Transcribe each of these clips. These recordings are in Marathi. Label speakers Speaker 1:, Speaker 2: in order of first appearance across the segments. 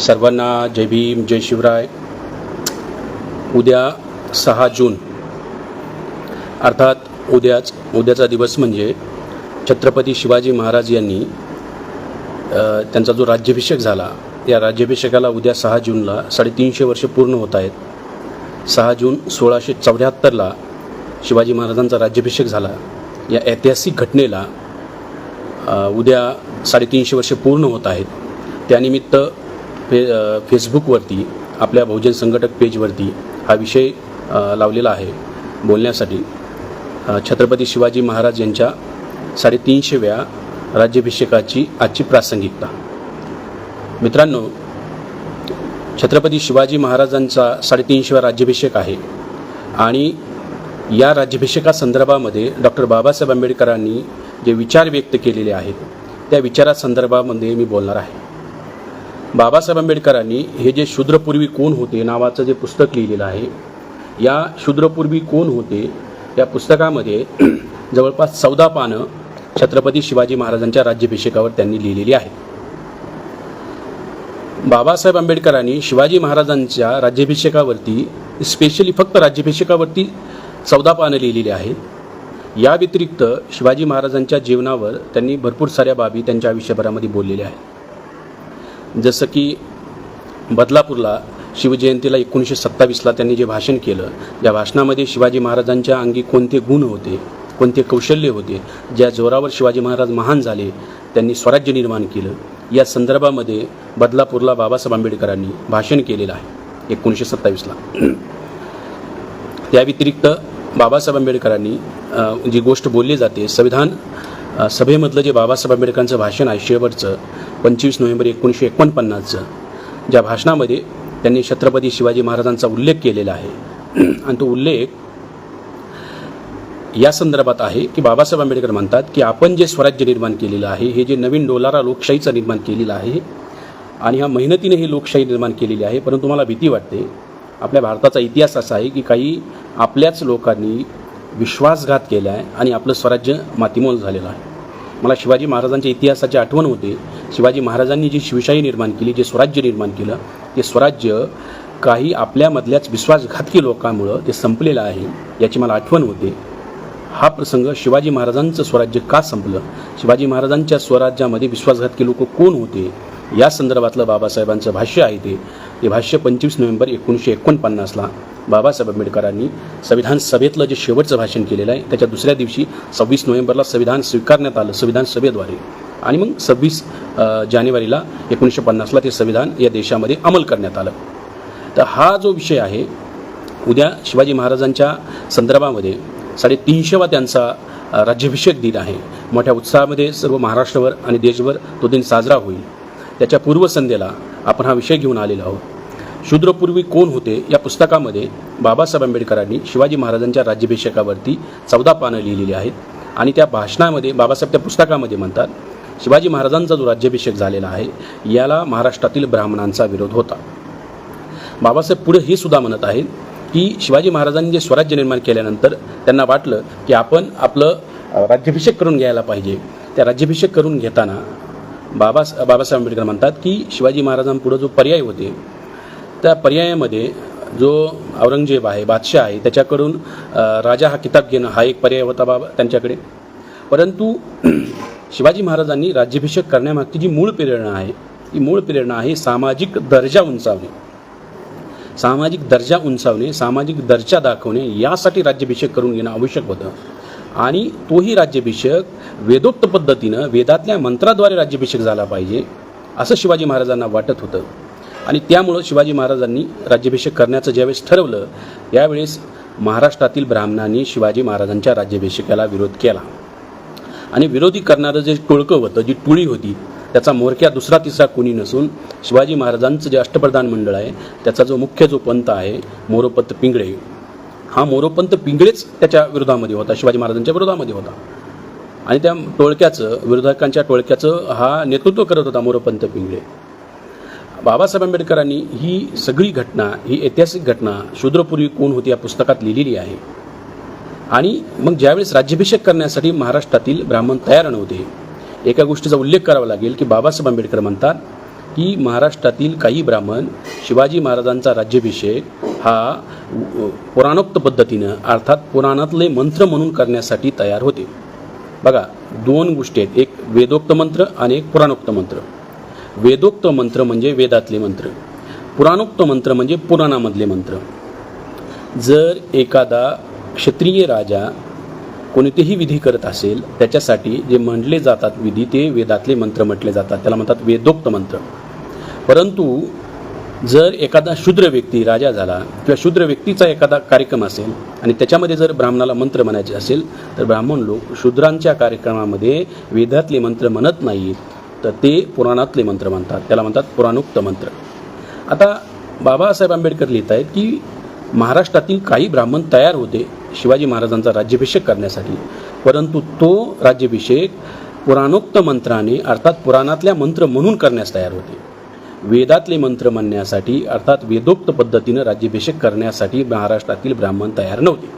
Speaker 1: सर्वांना जय भीम जय शिवराय. उद्या सहा जून. अर्थात उद्याच उद्याचा दिवस म्हणजे छत्रपती शिवाजी महाराज यांनी त्यांचा जो राज्याभिषेक झाला या राज्याभिषेकाला उद्या सहा जूनला साडेतीनशे वर्ष पूर्ण होत आहेत. सहा जून सोळाशे चौऱ्याहत्तरला शिवाजी महाराजांचा राज्याभिषेक झाला. या ऐतिहासिक घटनेला उद्या साडेतीनशे वर्ष पूर्ण होत आहेत. त्यानिमित्त फे फेसबुकवरती आपल्या बहुजन संघटक पेजवरती हा विषय लावलेला आहे बोलण्यासाठी. छत्रपती शिवाजी महाराज यांच्या साडेतीनशेव्या राज्याभिषेकाची आजची प्रासंगिकता. मित्रांनो छत्रपती शिवाजी महाराजांचा साडेतीनशेवा राज्याभिषेक आहे आणि या राज्याभिषेकासंदर्भामध्ये डॉक्टर बाबासाहेब आंबेडकरांनी जे विचार व्यक्त केलेले आहेत त्या विचारासंदर्भामध्ये मी बोलणार आहे. बाबासाहेब आंबेडकरांनी हे जे शूद्रपूर्वी कोण होते नावाचं जे पुस्तक लिहिलेलं आहे या शूद्रपूर्वी कोण होते या पुस्तकामध्ये जवळपास चौदा पानं छत्रपती शिवाजी महाराजांच्या राज्याभिषेकावर त्यांनी लिहिलेली आहेत. बाबासाहेब आंबेडकरांनी शिवाजी महाराजांच्या राज्याभिषेकावरती स्पेशली फक्त राज्याभिषेकावरती चौदा पानं लिहिलेली आहेत. या व्यतिरिक्त शिवाजी महाराजांच्या जीवनावर त्यांनी भरपूर साऱ्या बाबी त्यांच्या आयुष्यभरामध्ये बोललेल्या आहेत. जसं की बदलापूरला शिवजयंतीला एकोणीसशे सत्तावीसला त्यांनी जे भाषण केलं या भाषणामध्ये शिवाजी महाराजांच्या अंगी कोणते गुण होते कोणते कौशल्य होते ज्या जोरावर शिवाजी महाराज महान झाले त्यांनी स्वराज्य निर्माण केलं. या संदर्भामध्ये बदलापूरला बाबासाहेब आंबेडकरांनी भाषण केलेलं आहे एकोणीसशे सत्तावीसला. त्या व्यतिरिक्त बाबासाहेब आंबेडकरांनी जी गोष्ट बोलली जाते संविधान सभेमधलं जे बाबासाहेब आंबेडकरांचं भाषण आहे शेवटचं पंचवीस नोव्हेंबर एकोणीसशे एकोणपन्नासचं ज्या भाषणामध्ये त्यांनी छत्रपती शिवाजी महाराजांचा उल्लेख केलेला आहे. आणि तो उल्लेख या संदर्भात आहे की बाबासाहेब आंबेडकर म्हणतात की आपण जे स्वराज्य निर्माण केलेलं आहे हे जे नवीन डोलारा लोकशाहीचं निर्माण केलेलं आहे आणि ह्या मेहनतीने ही लोकशाही निर्माण केलेली आहे परंतु मला भीती वाटते. आपल्या भारताचा इतिहास असा आहे की काही आपल्याच लोकांनी विश्वासघात केला आहे आणि आपलं स्वराज्य मातीमोल झालेलं आहे. मला शिवाजी महाराजांच्या इतिहासाची आठवण होते. शिवाजी महाराजांनी जी शिवशाही निर्माण केली जे स्वराज्य निर्माण केलं ते स्वराज्य काही आपल्यामधल्याच विश्वासघातकी लोकांमुळं ते संपलेलं आहे याची मला आठवण होते. हा प्रसंग शिवाजी महाराजांचं स्वराज्य का संपलं? शिवाजी महाराजांच्या स्वराज्यामध्ये विश्वासघातकी लोक कोण होते? या संदर्भातलं बाबासाहेबांचं भाष्य आहे ते. ते भाष्य पंचवीस नोव्हेंबर एकोणीसशे एकोणपन्नासला बाबासाहेब आंबेडकरांनी संविधान सभेतलं जे शेवटचं भाषण केलेलं आहे त्याच्या दुसऱ्या दिवशी सव्वीस नोव्हेंबरला संविधान स्वीकारण्यात आलं संविधान सभेद्वारे. आणि मग सव्वीस जानेवारीला एकोणीसशे पन्नासला ते संविधान या देशामध्ये अंमल करण्यात आलं. तर हा जो विषय आहे उद्या शिवाजी महाराजांच्या संदर्भामध्ये साडेतीनशेवा त्यांचा राज्याभिषेक दिन आहे. मोठ्या उत्साहामध्ये सर्व महाराष्ट्रभर आणि देशभर तो दिन साजरा होईल. त्याच्या पूर्वसंध्येला आपण हा विषय घेऊन आलेलो आहोत. शूद्रपूर्वी कोण होते या पुस्तकामध्ये बाबासाहेब आंबेडकरांनी शिवाजी महाराजांच्या राज्याभिषेकावरती चौदा पानं लिहिलेली आहेत आणि त्या भाषणामध्ये बाबासाहेब त्या पुस्तकामध्ये म्हणतात शिवाजी महाराजांचा जो राज्याभिषेक झालेला आहे याला महाराष्ट्रातील ब्राह्मणांचा विरोध होता. बाबासाहेब पुढे हे सुद्धा म्हणत आहेत की शिवाजी महाराजांनी जे स्वराज्य निर्माण केल्यानंतर त्यांना वाटलं की आपण आपलं राज्याभिषेक करून घ्यायला पाहिजे. त्या राज्याभिषेक करून घेताना बाबा बाबासाहेब आंबेडकर म्हणतात की शिवाजी महाराजांपुढं जो पर्याय होते त्या पर्यायामध्ये जो औरंगजेब आहे बादशाह आहे त्याच्याकडून राजा हा किताब घेणं हा एक पर्याय होता बाबा त्यांच्याकडे. परंतु शिवाजी महाराजांनी राज्याभिषेक करण्यामागची जी मूळ प्रेरणा आहे ती मूळ प्रेरणा आहे सामाजिक दर्जा उंचावणे. सामाजिक दर्जा उंचावणे सामाजिक दर्जा दाखवणे यासाठी राज्याभिषेक करून घेणं आवश्यक होतं. आणि तोही राज्याभिषेक वेदोक्त पद्धतीनं वेदातल्या मंत्राद्वारे राज्याभिषेक झाला पाहिजे असं शिवाजी महाराजांना वाटत होतं. आणि त्यामुळं शिवाजी महाराजांनी राज्याभिषेक करण्याचं ज्यावेळेस ठरवलं यावेळेस महाराष्ट्रातील ब्राह्मणांनी शिवाजी महाराजांच्या राज्याभिषेकाला विरोध केला. आणि विरोधी करणारं जे टोळकं होतं जी टोळी होती त्याचा मोरक्या दुसरा तिसरा कोणी नसून शिवाजी महाराजांचं जे अष्टप्रधान मंडळ आहे त्याचा जो मुख्य जो पंथ आहे मोरोपंत पिंगळे हा मोरोपंत पिंगळेच त्याच्या विरोधामध्ये होता शिवाजी महाराजांच्या विरोधामध्ये होता. आणि त्या टोळक्याचं विरोधकांच्या टोळक्याचं हा नेतृत्व करत होता मोरोपंत पिंगळे. बाबासाहेब आंबेडकरांनी ही सगळी घटना ही ऐतिहासिक घटना शूद्रपूर्वी कोण होती या पुस्तकात लिहिलेली आहे. आणि मग ज्यावेळेस राज्याभिषेक करण्यासाठी महाराष्ट्रातील ब्राह्मण तयार नव्हते एका गोष्टीचा उल्लेख करावा लागेल की बाबासाहेब आंबेडकर म्हणतात की महाराष्ट्रातील काही ब्राह्मण शिवाजी महाराजांचा राज्याभिषेक हा पुराणोक्त पद्धतीनं अर्थात पुराणातले मंत्र म्हणून करण्यासाठी तयार होते. बघा दोन गोष्टी आहेत. एक वेदोक्त मंत्र आणि एक पुराणोक्त मंत्र. वेदोक्त मंत्र म्हणजे वेदातले मंत्र. पुराणोक्त मंत्र म्हणजे पुराणामधले मंत्र. जर एखादा क्षत्रिय राजा कोणतेही विधी करत असेल त्याच्यासाठी जे म्हटले जातात विधी ते वेदातले मंत्र म्हटले जातात. त्याला म्हणतात वेदोक्त मंत्र. परंतु जर एखादा शूद्र व्यक्ती राजा झाला किंवा शूद्र व्यक्तीचा एखादा कार्यक्रम असेल आणि त्याच्यामध्ये जर ब्राह्मणाला मंत्र म्हणायचे असेल तर ब्राह्मण लोक शूद्रांच्या कार्यक्रमामध्ये वेदातले मंत्र म्हणत नाहीत तर ते पुराणातले मंत्र म्हणतात. त्याला म्हणतात पुराणोक्त मंत्र. आता बाबासाहेब आंबेडकर लिहित आहेत की महाराष्ट्रातील काही ब्राह्मण तयार होते शिवाजी महाराजांचा राज्याभिषेक करण्यासाठी परंतु तो राज्याभिषेक पुराणोक्त मंत्राने अर्थात पुराणातल्या मंत्र म्हणून करण्यास तयार होते. वेदातले मंत्र म्हणण्यासाठी अर्थात वेदोक्त पद्धतीनं राज्याभिषेक करण्यासाठी महाराष्ट्रातील ब्राह्मण तयार नव्हते.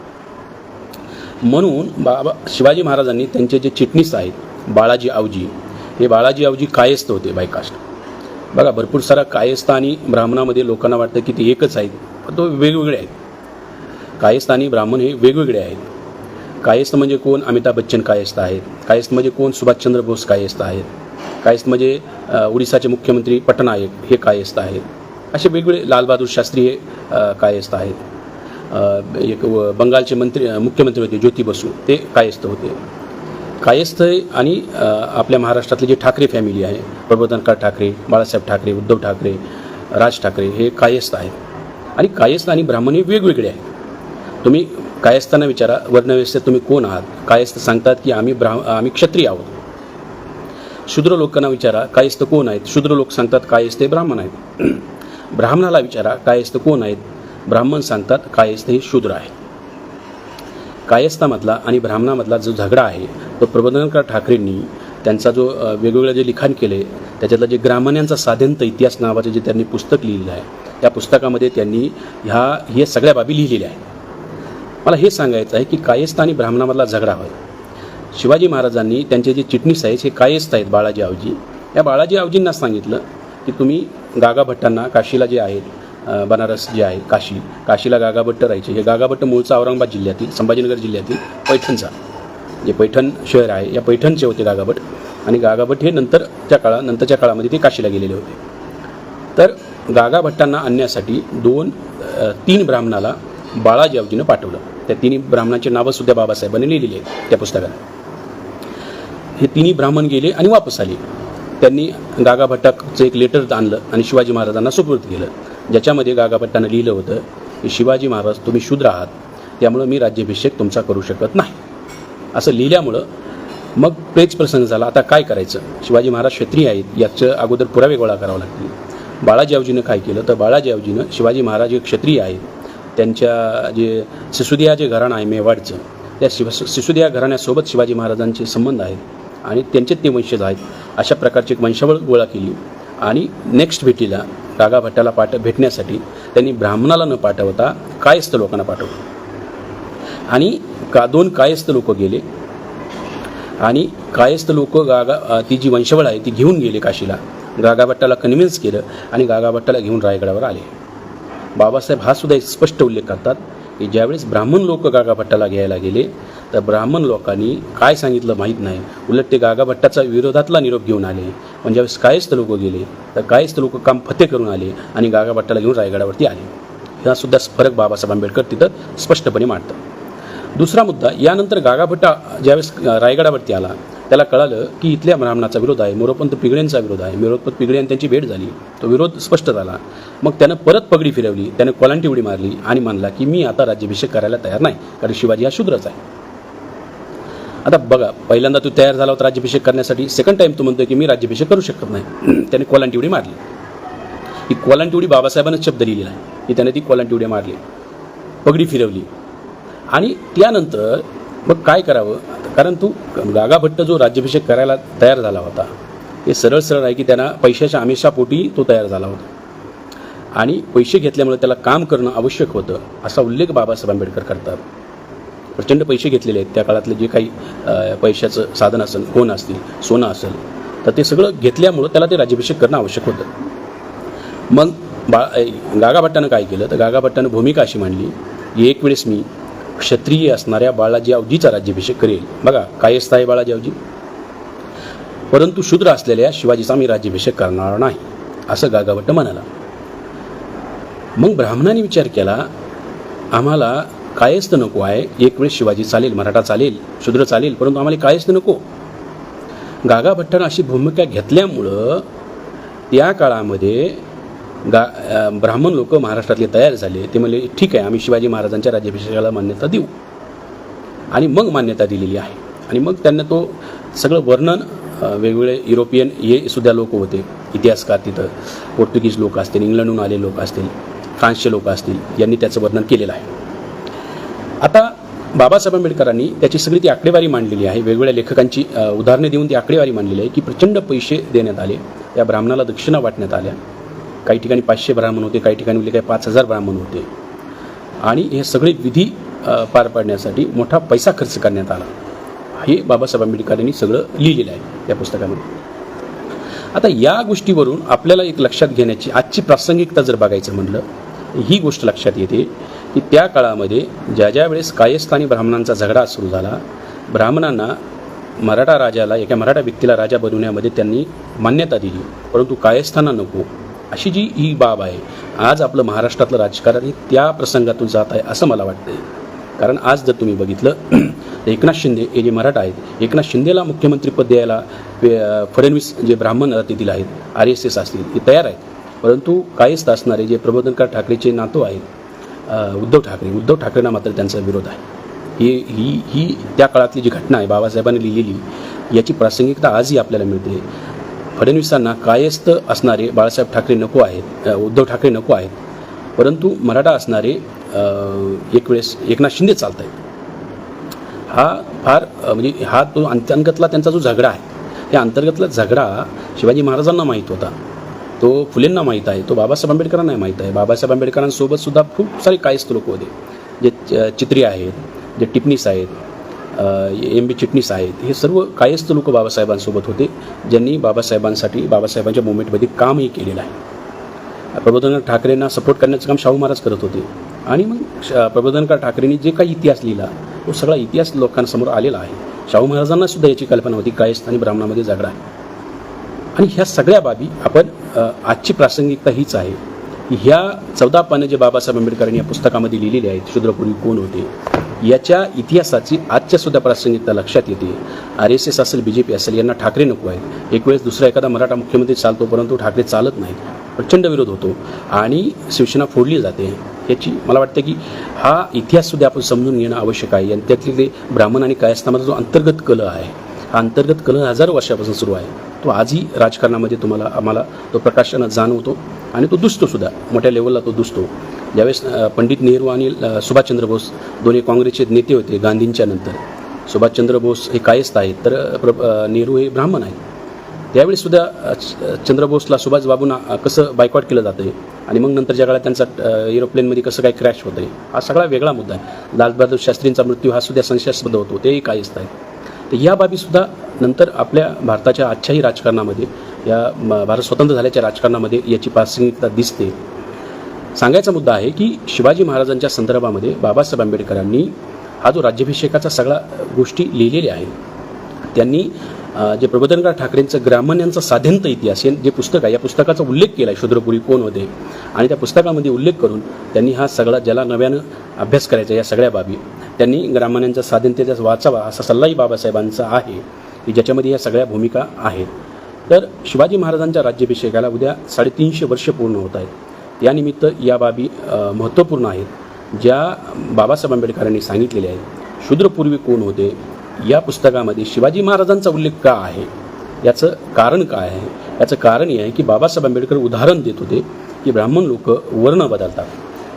Speaker 1: म्हणून बाबा शिवाजी महाराजांनी त्यांचे जे चिटणीस आहेत बाळाजी आवजी हे बाळाजी आवजी कायस्थ होते बायकास्ट बघा भरपूर सारा कायस्थ आणि ब्राह्मणामध्ये लोकांना वाटतं की ते एकच आहेत पण तो वेगवेगळे आहेत. कायस्थ आणि ब्राह्मण हे वेगवेगळे आहेत. कायस्थ म्हणजे कोण? अमिताभ बच्चन कायस्थ आहेत. कायस्थ म्हणजे कोण? सुभाषचंद्र बोस कायस्थ आहेत. कायस्थ म्हणजे उडिसाचे मुख्यमंत्री पटनायक हे कायस्थ आहेत. असे वेगवेगळे लालबहादूर शास्त्री हे कायस्थ आहेत. एक व- बंगालचे मंत्री मुख्यमंत्री होते ज्योती बसू ते कायस्थ होते. कायस्थ आणि आपल्या महाराष्ट्रातली जी ठाकरे फॅमिली आहे प्रबोधनकार ठाकरे बाळासाहेब ठाकरे उद्धव ठाकरे राज ठाकरे हे कायस्थ आहेत. आणि कायस्थ आणि ब्राह्मण हे वेगवेगळे आहेत. तुम्ही कायस्थांना विचारा वर्णव्यवस्थेत तुम्ही कोण आहात? कायस्थ सांगतात की आम्ही ब्राह्म आम्ही क्षत्रिय आहोत. शूद्र लोकांना विचारा कायस्थ कोण आहेत? शूद्र लोक सांगतात कायस्थ हे ब्राह्मण आहेत. ब्राह्मणाला विचारा कायस्थ कोण आहेत? ब्राह्मण सांगतात कायस्थ हे शूद्र आहेत. कायस्थामधला आणि ब्राह्मणामधला जो झगडा आहे तो प्रबोधनकार ठाकरेंनी त्यांचा जो वेगवेगळं जे लिखाण केले त्याच्यातलं जे ग्रामण्यांचा साध्यंत इतिहास नावाचं जे त्यांनी पुस्तक लिहिलेलं आहे त्या पुस्तकामध्ये त्यांनी ह्या हे सगळ्या बाबी लिहिलेल्या आहेत. मला हे सांगायचं आहे की कायस्थ आणि ब्राह्मणामधला झगडा होय. शिवाजी महाराजांनी त्यांचे जे चिटणीस आहेत हे कायस्थ आहेत बाळाजी आवजी या बाळाजी आवजींना सांगितलं की तुम्ही गागाभट्टांना काशीला जे आहेत बनारस जे आहे काशी काशीला गागाभट्ट राहायचे. हे गागाभट्ट मूळचा औरंगाबाद जिल्ह्यातील संभाजीनगर जिल्ह्यातील पैठणचा जे पैठण शहर आहे या पैठणचे होते गागाभट आणि गागाभट हे नंतर त्या काळा नंतरच्या काळामध्ये ते काशीला गेलेले होते. तर गागाभट्टांना आणण्यासाठी दोन तीन ब्राह्मणाला बाळाजी आवजीनं पाठवलं. त्या तिन्ही ब्राह्मणांची नावंसुद्धा बाबासाहेबांनी लिहिलेली आहेत त्या पुस्तकात. हे तिन्ही ब्राह्मण गेले आणि वापस आले. त्यांनी गागाभट्टाचं एक लेटर आणलं आणि शिवाजी महाराजांना सुपूर्द केलं. ज्याच्यामध्ये गागाभट्टानं लिहिलं होतं की शिवाजी महाराज तुम्ही शूद्र आहात. त्यामुळं मी राज्याभिषेक तुमचा करू शकत नाही. असं लिहिल्यामुळं मग पेच प्रसंग झाला. आता काय करायचं? शिवाजी महाराज क्षत्रिय आहेत याचं अगोदर पुरावे गोळा करावं लागतील. बाळाजीआवजीनं काय केलं? तर बाळाजीआवजीनं शिवाजी महाराज हे क्षत्रिय आहेत त्यांच्या जे सिसुदिया जे घराणं आहे मेवाडचं त्या शिव सिसुदिया घराण्यासोबत शिवाजी महाराजांचे संबंध आहेत. आणि त्यांचे ते वंशज आहेत. अशा प्रकारची एक वंशावळ गोळा केली. आणि नेक्स्ट भेटीला रागा भट्टाला पाठ भेटण्यासाठी त्यांनी ब्राह्मणाला न पाठवता कायस्थ लोकांना पाठवलं. आणि का दोन कायस्थ लोक गेले. आणि कायस्थ लोक गागा ती जी वंशवळ आहे ती घेऊन गेले काशीला. गागाभट्टाला कन्व्हिन्स केलं आणि गागाभट्टाला घेऊन रायगडावर आले. बाबासाहेब हा सुद्धा एक स्पष्ट उल्लेख करतात की ज्यावेळेस ब्राह्मण लोक गागाभट्टाला घ्यायला गेले तर ब्राह्मण लोकांनी काय सांगितलं माहीत नाही. उलट ते गागाभट्टाचा विरोधातला निरोप घेऊन आले. पण ज्यावेळेस कायस्थ लोक गेले तर कायस्थ लोक काम फते करून आले आणि गागाभट्टाला घेऊन रायगडावरती आले. हा सुद्धा फरक बाबासाहेब आंबेडकर तिथं स्पष्टपणे मांडतात. दुसरा मुद्दा यानंतर गागाभट्टा ज्यावेळेस रायगडावरती आला त्याला कळालं की इथल्या ब्राह्मणाचा विरोध आहे मोरोपंत पिगळेंचा विरोध आहे. मोरोपंत पिगळे आणि त्यांची भेट झाली. तो विरोध स्पष्ट झाला. मग त्यानं परत पगडी फिरवली त्यानं कोलांटी उडी मारली आणि म्हणला की मी आता राज्याभिषेक करायला तयार नाही कारण शिवाजी हा शूद्रच आहे. आता बघा पहिल्यांदा तू तयार झाला होता राज्याभिषेक करण्यासाठी. सेकंड टाइम तू म्हणतोय की मी राज्याभिषेक करू शकत नाही. त्याने कोलांटी उडी मारली. ही कोलांटी उडी बाबासाहेबांनाच शब्द लिहिलेला आहे. की त्याने ती कोलांटी उडी मारली. पगडी फिरवली. आणि त्यानंतर मग काय करावं? कारण तू गागाभट्ट जो राज्याभिषेक करायला तयार झाला होता हे सरळ सरळ आहे की त्यांना पैशाच्या आमिषापोटी तो तयार झाला होता. आणि पैसे घेतल्यामुळे त्याला काम करणं आवश्यक होतं असा उल्लेख बाबासाहेब आंबेडकर करतात. प्रचंड पैसे घेतलेले आहेत. त्या काळातले जे काही पैशाचं साधन असेल कोण असतील सोनं असेल तर ते सगळं घेतल्यामुळं त्याला ते राज्याभिषेक करणं आवश्यक होतं. मग बा गागाभट्टानं काय केलं? तर गागाभट्टानं भूमिका अशी मांडली की एक वेळेस मी क्षत्रिय असणाऱ्या बाळाजी अवजीचा राज्याभिषेक करेल. बघा कायस्थ आहे बाळाजी अवजी परंतु शूद्र असलेल्या शिवाजीचा मी राज्याभिषेक करणार नाही असं गागाभट्ट म्हणाला. मग ब्राह्मणाने विचार केला आम्हाला कायस्थ नको आहे. एक वेळेस शिवाजी चालेल मराठा चालेल शूद्र चालेल परंतु आम्हाला कायस्थ नको. गागा भट्टानं अशी भूमिका घेतल्यामुळं त्या काळामध्ये गा ब्राह्मण लोक महाराष्ट्रातले तयार झाले. ते म्हणले ठीक आहे आम्ही शिवाजी महाराजांच्या राज्याभिषेकाला मान्यता देऊ. आणि मग मान्यता दिलेली आहे. आणि मग त्यांना तो सगळं वर्णन वेगवेगळे युरोपियन हे सुद्धा लोक होते. इतिहासकार तिथं. पोर्तुगीज लोक असतील इंग्लंडहून आले लोक असतील फ्रान्सचे लोक असतील यांनी त्याचं वर्णन केलेलं आहे. आता बाबासाहेब आंबेडकरांनी त्याची सगळी ती आकडेवारी मांडलेली आहे. वेगवेगळ्या लेखकांची उदाहरणे देऊन ती आकडेवारी मांडलेली आहे की प्रचंड पैसे देण्यात आले. त्या ब्राह्मणाला दक्षिणा वाटण्यात आल्या. काही ठिकाणी पाचशे ब्राह्मण होते काही ठिकाणी म्हणजे काही पाच हजार ब्राह्मण होते. आणि हे सगळे विधी पार पाडण्यासाठी मोठा पैसा खर्च करण्यात आला. हे बाबासाहेब आंबेडकरांनी सगळं लिहिलेलं आहे या पुस्तकामध्ये. आता या गोष्टीवरून आपल्याला एक लक्षात घेण्याची आजची प्रासंगिकता जर बघायचं म्हटलं ही गोष्ट लक्षात येते की त्या काळामध्ये ज्या ज्या वेळेस कायस्थानी ब्राह्मणांचा झगडा सुरू झाला ब्राह्मणांना मराठा राजाला एका मराठा व्यक्तीला राजा बनवण्यामध्ये त्यांनी मान्यता दिली. परंतु कायस्थांना नको. अशी जी ही बाब आहे आज आपलं महाराष्ट्रातलं राजकारण हे त्या प्रसंगातून जात आहे असं मला वाटतंय. कारण आज जर तुम्ही बघितलं तर एकनाथ शिंदे हे जे मराठा आहेत एकनाथ शिंदेला मुख्यमंत्रीपद द्यायला फडणवीस जे ब्राह्मण तेथील आहेत आर एस एस असतील हे तयार आहेत. परंतु कायस्थ असणारे जे प्रबोधनकार ठाकरेचे नातू आहेत उद्धव ठाकरे. उद्धव ठाकरेंना मात्र त्यांचा विरोध आहे. ही ही ही त्या काळातली जी घटना आहे बाबासाहेबांनी लिहिलेली याची प्रासंगिकता आजही आपल्याला मिळते. फडणवीसांना कायस्थ असणारे बाळासाहेब ठाकरे नको आहेत उद्धव ठाकरे नको आहेत. परंतु मराठा असणारे एक वेळेस एकनाथ शिंदे चालत आहेत हा फार म्हणजे हा तो अंतर्गतला त्यांचा जो झगडा आहे त्या अंतर्गतला झगडा शिवाजी महाराजांना माहीत होता. तो फुलेंना माहीत आहे तो बाबासाहेब आंबेडकरांना माहीत आहे. बाबासाहेब आंबेडकरांसोबत सुद्धा खूप सारे कायस्थ लोक होते. जे च- चित्री आहेत जे टिपणीस आहेत एम बी चिटणीस आहेत हे सर्व कायस्थ लोक बाबासाहेबांसोबत होते ज्यांनी बाबासाहेबांसाठी बाबासाहेबांच्या मुवमेंटमध्ये कामही केलेलं आहे. प्रबोधनकार ठाकरेंना सपोर्ट करण्याचं काम शाहू महाराज करत होते. आणि मग श- प्रबोधनकार ठाकरेंनी जे काही इतिहास लिहिला तो सगळा इतिहास लोकांसमोर आलेला आहे. शाहू महाराजांना सुद्धा याची कल्पना होती कायस्थ आणि ब्राह्मणामध्ये जागडा आहे. आणि ह्या सगळ्या बाबी आपण आजची प्रासंगिकता हीच आहे की ह्या चौदा पानं जे बाबासाहेब आंबेडकरांनी या पुस्तकामध्ये लिहिलेली आहेत शूद्रपूर्वी कोण होते याच्या इतिहासाची आजच्या सुद्धा प्रासंगिकता लक्षात येते. आर एस एस असेल बी जे पी असेल यांना ठाकरे नको आहेत. एक वेळेस दुसरा एखादा मराठा मुख्यमंत्री चालतो परंतु ठाकरे चालत नाहीत. प्रचंड विरोध होतो. आणि शिवसेना फोडली जाते. याची मला वाटतं की हा इतिहाससुद्धा आपण समजून घेणं आवश्यक आहे. आणि त्यातले ते ब्राह्मण आणि कायस्थामध्ये जो अंतर्गत कल आहे अंतर्गत कल हजारो वर्षापासून सुरू आहे. तो आजही राजकारणामध्ये तुम्हाला आम्हाला तो प्रकाशनात जाणवतो आणि तो दुसतोसुद्धा मोठ्या लेवलला तो दुसतो. ज्यावेळेस पंडित नेहरू आणि सुभाषचंद्र बोस दोन्ही काँग्रेसचे नेते होते गांधींच्या नंतर. सुभाषचंद्र बोस हे कायस्थ आहेत तर प्र नेहरू हे ब्राह्मण आहेत. त्यावेळीसुद्धा चंद्रबोसला च- चंद्र बोसला सुभाषबाबूंना कसं बायकॉट केलं जातं आणि मग नंतरच्या काळात त्यांचा एरोप्लेनमध्ये कसं काय क्रॅश होतं आहे हा सगळा वेगळा मुद्दा आहे. लालबहादूर शास्त्रींचा मृत्यू हा सुद्धा संशयास्पद होतो. तेही कायस्थ आहे तर या बाबीसुद्धा नंतर आपल्या भारताच्या आजच्याही राजकारणामध्ये या भारत स्वतंत्र झाल्याच्या राजकारणामध्ये याची प्रासंगिकता दिसते. सांगायचा मुद्दा आहे की शिवाजी महाराजांच्या संदर्भामध्ये बाबासाहेब आंबेडकरांनी हा जो राज्याभिषेकाचा सगळा गोष्टी लिहिलेल्या आहेत त्यांनी जे प्रबोधनकार ठाकरेंचं ग्रामण यांचा साध्यंत इतिहास हे जे पुस्तक आहे या पुस्तकाचा उल्लेख केला आहे शूद्रपुरी कोण होते आणि त्या पुस्तकामध्ये उल्लेख करून त्यांनी हा सगळा ज्याला नव्यानं अभ्यास करायचा या सगळ्या बाबी त्यांनी ग्रामण्यांचा साध्यंतेचा वाचावा असा सल्लाही बाबासाहेबांचा आहे की ज्याच्यामध्ये या सगळ्या भूमिका आहेत. तर शिवाजी महाराजांच्या राज्याभिषेकाला उद्या साडेतीनशे वर्ष पूर्ण होत आहेत. यानिमित्त या बाबी महत्त्वपूर्ण आहेत. ज्या बाबासाहेब आंबेडकरांनी सांगितलेल्या आहेत शूद्रपूर्वी कोण होते? या पुस्तकामध्ये शिवाजी महाराजांचा उल्लेख का आहे? याचं कारण काय आहे? याचं कारण हे आहे की बाबासाहेब आंबेडकर उदाहरण देत होते की ब्राह्मण लोक वर्ण बदलतात.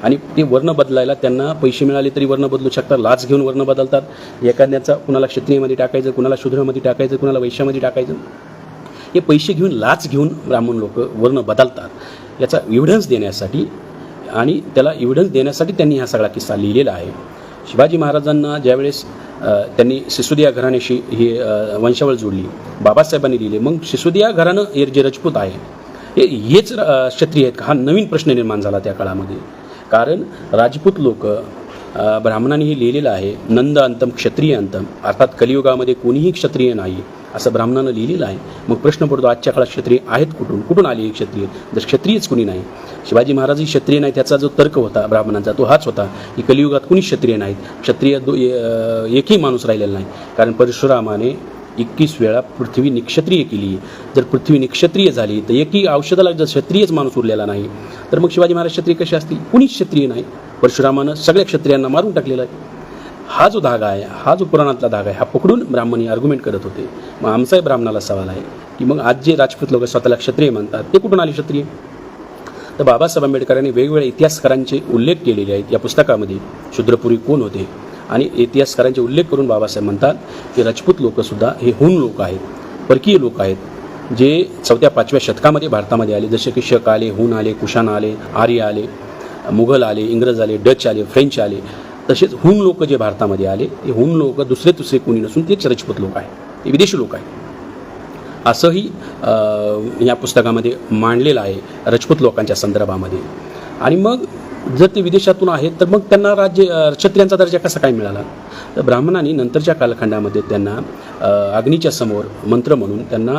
Speaker 1: आणि ते वर्ण बदलायला त्यांना पैसे मिळाले तरी वर्ण बदलू शकतात लाच घेऊन वर्ण बदलतात. एखाद्याचा कुणाला क्षत्रियमध्ये टाकायचं कुणाला शूद्रमध्ये टाकायचं कुणाला वैश्यामध्ये टाकायचं? हे पैसे घेऊन लाच घेऊन ब्राह्मण लोक वर्ण बदलतात. याचा एव्हिडन्स देण्यासाठी आणि त्याला एव्हिडन्स देण्यासाठी त्यांनी हा सगळा किस्सा लिहिलेला आहे. शिवाजी महाराजांना ज्यावेळेस त्यांनी सिसोदिया घराण्याशी ही वंशावळ जोडली. बाबासाहेबांनी लिहिले. मग सिसोदिया घराणं हे जे रजपूत आहे हे हेच क्षत्रिय आहेत हा नवीन प्रश्न निर्माण झाला त्या काळामध्ये. कारण राजपूत लोक ब्राह्मणांनी हे लिहिलेलं आहे नंद अंतम क्षत्रिय अंतम. अर्थात कलियुगामध्ये कोणीही क्षत्रिय नाही. असं ब्राह्मणानं लिहिलेलं आहे. मग प्रश्न पडतो आजच्या काळात क्षत्रिय आहेत कुठून? कुठून आले क्षत्रिय? जर क्षत्रियच कुणी नाही शिवाजी महाराजही क्षत्रिय नाही त्याचा जो तर्क होता ब्राह्मणांचा तो हाच होता की कलियुगात कुणी क्षत्रिय नाहीत? क्षत्रिय दो एकही माणूस राहिलेला नाही. कारण परशुरामाने एकवीस वेळा पृथ्वी निक्षत्रिय केली. जर पृथ्वी निक्षत्रिय झाली तर एकही औषधाला जर क्षत्रियच माणूस उरलेला नाही तर मग शिवाजी महाराज क्षत्रिय कसे असतील? कुणीच क्षत्रिय नाही. परशुरामानं सगळ्या क्षत्रियांना मारून टाकलेलं आहे. हा जो धागा आहे हा जो पुराणातला धागा आहे हा पकडून ब्राह्मणी आर्ग्युमेंट करत होते. मग आमचाही ब्राह्मणाला सवाल आहे की मग आज जे राजपूत लोक स्वतःला क्षत्रिय म्हणतात ते कुठून आले क्षत्रिय? तर बाबासाहेब आंबेडकरांनी वेगवेगळ्या इतिहासकारांचे उल्लेख केलेले आहेत. या पुस्तकामध्ये शूद्रपुरी कोण होते? आणि इतिहासकारांचे उल्लेख करून बाबासाहेब म्हणतात की राजपूत लोकसुद्धा हे हुन लोक आहेत परकीय लोक आहेत जे चौथ्या पाचव्या शतकामध्ये भारतामध्ये आले. जसे की शक आले हुन आले कुशाण आले आर्य आले मुघल आले इंग्रज आले डच आले फ्रेंच आले. तसेच हुन लोक जे भारतामध्ये आले ते हुन लोक दुसरे दुसरे कोणी नसून तेच राजपूत लोक आहेत ते विदेशी लोक आहेत. असंही या पुस्तकामध्ये मांडलेलं आहे रजपूत लोकांच्या संदर्भामध्ये. आणि मग जर ते विदेशातून आहेत तर मग त्यांना राज्य क्षत्रियांचा दर्जा कसा काय मिळाला? तर ब्राह्मणांनी नंतरच्या कालखंडामध्ये त्यांना अग्नीच्या समोर मंत्र म्हणून त्यांना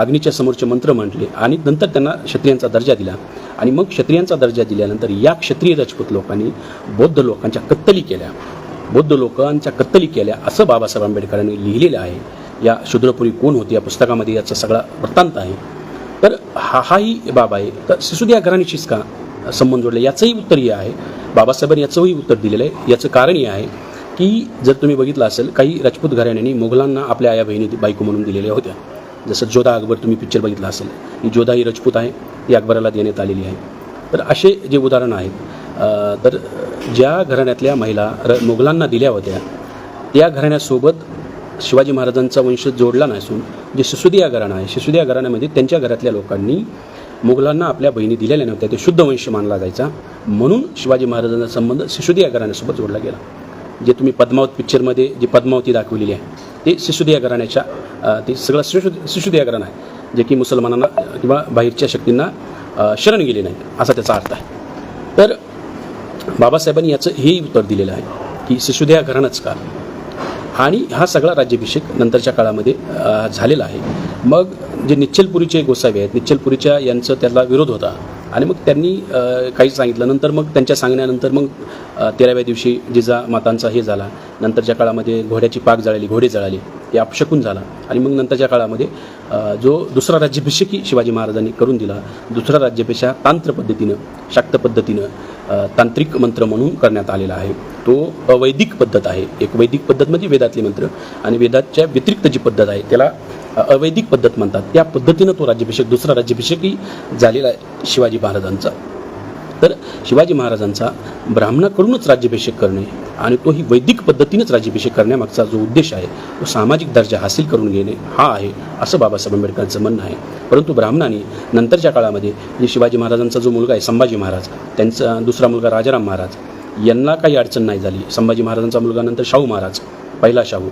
Speaker 1: अग्नीच्या समोरचे मंत्र म्हटले आणि नंतर त्यांना क्षत्रियांचा दर्जा दिला. आणि मग क्षत्रियांचा दर्जा दिल्यानंतर या क्षत्रिय राजपूत लोकांनी बौद्ध लोकांच्या कत्तली केल्या. बौद्ध लोकांच्या कत्तली केल्या असं बाबासाहेब आंबेडकरांनी लिहिलेलं आहे. या शूद्रपुरी कोण होती या पुस्तकामध्ये याचा सगळा वृत्तांत आहे. तर हा हाही बाब आहे. तर सिसोदिया घराणीशीच का संबंध जोडले? याचंही उत्तर हे आहे. बाबासाहेबांनी याचंही उत्तर दिलेलं आहे. याचं कारण हे आहे की जर तुम्ही बघितलं असेल काही राजपूत घराण्यांनी मुघलांना आपल्या आया बहिणी बायको म्हणून दिलेल्या होत्या. जसं जोधा अकबर तुम्ही पिक्चर बघितला असेल. ही जोधा ही राजपूत आहे. ती अकबराला देण्यात आलेली आहे. तर असे जे उदाहरणं आहेत तर ज्या घराण्यातल्या महिला र मुघलांना दिल्या होत्या त्या घराण्यासोबत शिवाजी महाराजांचा वंश जोडला नसून जे सिसुदिया घराणं आहे सिसुदिया घराण्यामध्ये त्यांच्या घरातल्या लोकांनी मुघलांना आपल्या बहिणी दिलेल्या नव्हत्या ते शुद्ध वंश मानला जायचा. म्हणून शिवाजी महाराजांचा संबंध सिसुदिया घराण्यासोबत जोडला गेला. जे तुम्ही पद्मावत पिक्चरमध्ये जी पद्मावती दाखवलेली आहे ते सिसुदिया घराण्याच्या ते सगळं सिसु सिसुदिया घराणं आहे. जे की मुसलमानांना किंवा बाहेरच्या शक्तींना शरण गेले नाही असा त्याचा अर्थ आहे. तर बाबासाहेबांनी याचं हेही उत्तर दिलेलं आहे की सिसोदिया घराणंच का आणि हा सगळा राज्याभिषेक नंतरच्या काळामध्ये झालेला आहे. मग जे निश्चलपुरीचे गोसावी आहेत निश्चलपुरीच्या यांचं त्याला विरोध होता. आणि मग त्यांनी काही सांगितलं. नंतर मग त्यांच्या सांगण्यानंतर मग तेराव्या दिवशी जिजा मातांचा हे झाला. नंतरच्या काळामध्ये घोड्याची पाक जळाली घोडे जळाले ते अपशकून झाला. आणि मग नंतरच्या काळामध्ये जो दुसरा राज्याभिषेकही शिवाजी महाराजांनी करून दिला दुसरा राज्याभिषेक तांत्र पद्धतीनं शाक्त पद्धतीनं तांत्रिक मंत्र म्हणून करण्यात आलेला आहे. तो अवैदिक पद्धत आहे. एक वैदिक पद्धत म्हणजे वेदातले मंत्र. आणि वेदाच्या व्यतिरिक्त जी पद्धत आहे त्याला अवैदिक पद्धत म्हणतात. या पद्धतीनं तो राज्याभिषेक दुसरा राज्याभिषेकही झालेला आहे शिवाजी महाराजांचा. तर शिवाजी महाराजांचा ब्राह्मणाकडूनच राज्याभिषेक करणे आणि तोही वैदिक पद्धतीनेच राज्याभिषेक करण्यामागचा जो उद्देश आहे तो सामाजिक दर्जा हासिल करून घेणे हा आहे असं बाबासाहेब आंबेडकरांचं म्हणणं आहे. परंतु ब्राह्मणांनी नंतरच्या काळामध्ये जे शिवाजी महाराजांचा जो मुलगा आहे संभाजी महाराज त्यांचा दुसरा मुलगा राजाराम महाराज यांना काही अडचण नाही झाली. संभाजी महाराजांचा मुलगा नंतर शाहू महाराज पहिला शाहू.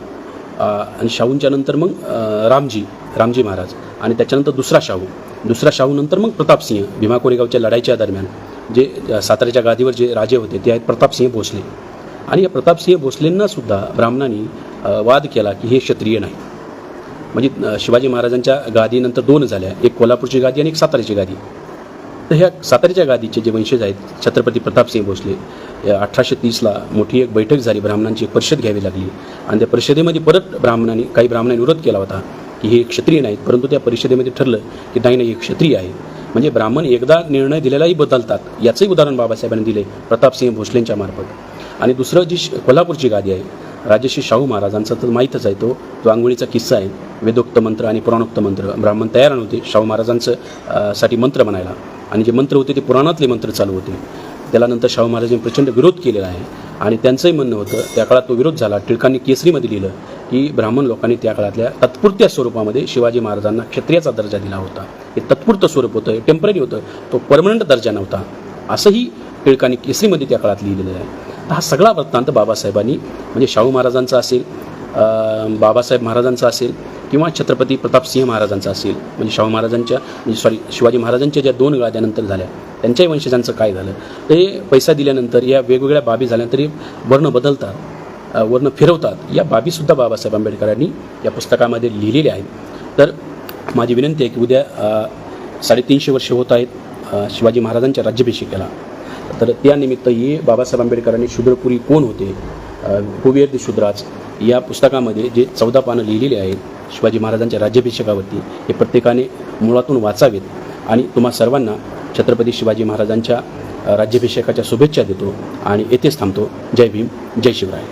Speaker 1: आणि शाहूंच्या नंतर मग रामजी रामजी महाराज. आणि त्याच्यानंतर दुसरा शाहू. दुसरा शाहू नंतर मग प्रतापसिंह भीमा कोरेगावच्या लढाईच्या दरम्यान. जे साताऱ्याच्या गादीवर जे राजे होते ते आहेत प्रतापसिंह भोसले. आणि या प्रतापसिंह भोसलेंना सुद्धा ब्राह्मणांनी वाद केला की हे क्षत्रिय नाही. म्हणजे शिवाजी महाराजांच्या गादीनंतर दोन झाल्या. एक कोल्हापूरची गादी आणि एक साताऱ्याची गादी. तर ह्या साताऱ्याच्या गादीचे जे वंशज आहेत छत्रपती प्रतापसिंह भोसले अठराशे तीसला मोठी एक बैठक झाली. ब्राह्मणांची एक परिषद घ्यावी लागली. आणि त्या परिषदेमध्ये परत ब्राह्मणांनी काही ब्राह्मणांनी विरोध केला होता की हे क्षत्रिय नाहीत. परंतु त्या परिषदेमध्ये ठरलं की नाही नाही हे क्षत्रिय आहे. म्हणजे ब्राह्मण एकदा निर्णय दिलेलाही बदलतात याचंही उदाहरण बाबासाहेबांनी दिले प्रतापसिंह भोसलेंच्या मार्फत. आणि दुसरं जी श- कोल्हापूरची गादी आहे राजश्री शाहू महाराजांचा तर माहीतच आहे तो. तो आंघोळीचा किस्सा आहे वेदोक्त मंत्र आणि पुराणोक्त मंत्र. ब्राह्मण तयार नव्हते शाहू महाराजांचं साठी मंत्र म्हणायला. आणि जे मंत्र होते ते पुराणातले मंत्र चालू होते. त्याला नंतर शाहू महाराजांनी प्रचंड विरोध केलेला आहे. आणि त्यांचंही म्हणणं होतं त्या काळात तो विरोध झाला. टिळकांनी केसरीमध्ये लिहिलं की ब्राह्मण लोकांनी त्या काळातल्या तात्पुरत्या स्वरूपामध्ये शिवाजी महाराजांना क्षत्रियाचा दर्जा दिला होता. हे तत्पुरतं स्वरूप होतं हे टेंपररी होतं तो परमनंट दर्जा नव्हता. असंही टिळकांनी केसरीमध्ये त्या काळात लिहिलेलं आहे. तर हा सगळा वृत्तांत बाबासाहेबांनी म्हणजे शाहू महाराजांचा असेल बाबासाहेब महाराजांचा असेल किंवा छत्रपती प्रतापसिंह महाराजांचा असेल म्हणजे शाहू महाराजांच्या म्हणजे सॉरी शिवाजी महाराजांच्या ज्या दोन गाद्यानंतर झाल्या त्यांच्याही वंशजांचं काय झालं? ते पैसा दिल्यानंतर या वेगवेगळ्या बाबी झाल्यानंतर वर्ण बदलतात वर्ण फिरवतात. या बाबीसुद्धा बाबासाहेब आंबेडकरांनी या पुस्तकामध्ये लिहिलेल्या आहेत. तर माझी विनंती आहे की उद्या साडेतीनशे वर्ष होत आहेत शिवाजी महाराजांच्या राज्याभिषेकाला. तर त्यानिमित्त हे बाबासाहेब आंबेडकरांनी शूद्रपुरी कोण होते? अ, दि दे शूद्राज. या पुस्तकामध्ये जे चौदा पानं लिहिलेली आहेत शिवाजी महाराजांच्या राज्याभिषेकावरती हे प्रत्येकाने मुळातून वाचावेत. आणि तुम्हा सर्वांना छत्रपती शिवाजी महाराजांच्या राज्याभिषेकाच्या शुभेच्छा देतो आणि येथेच थांबतो. जय भीम जय शिवराय.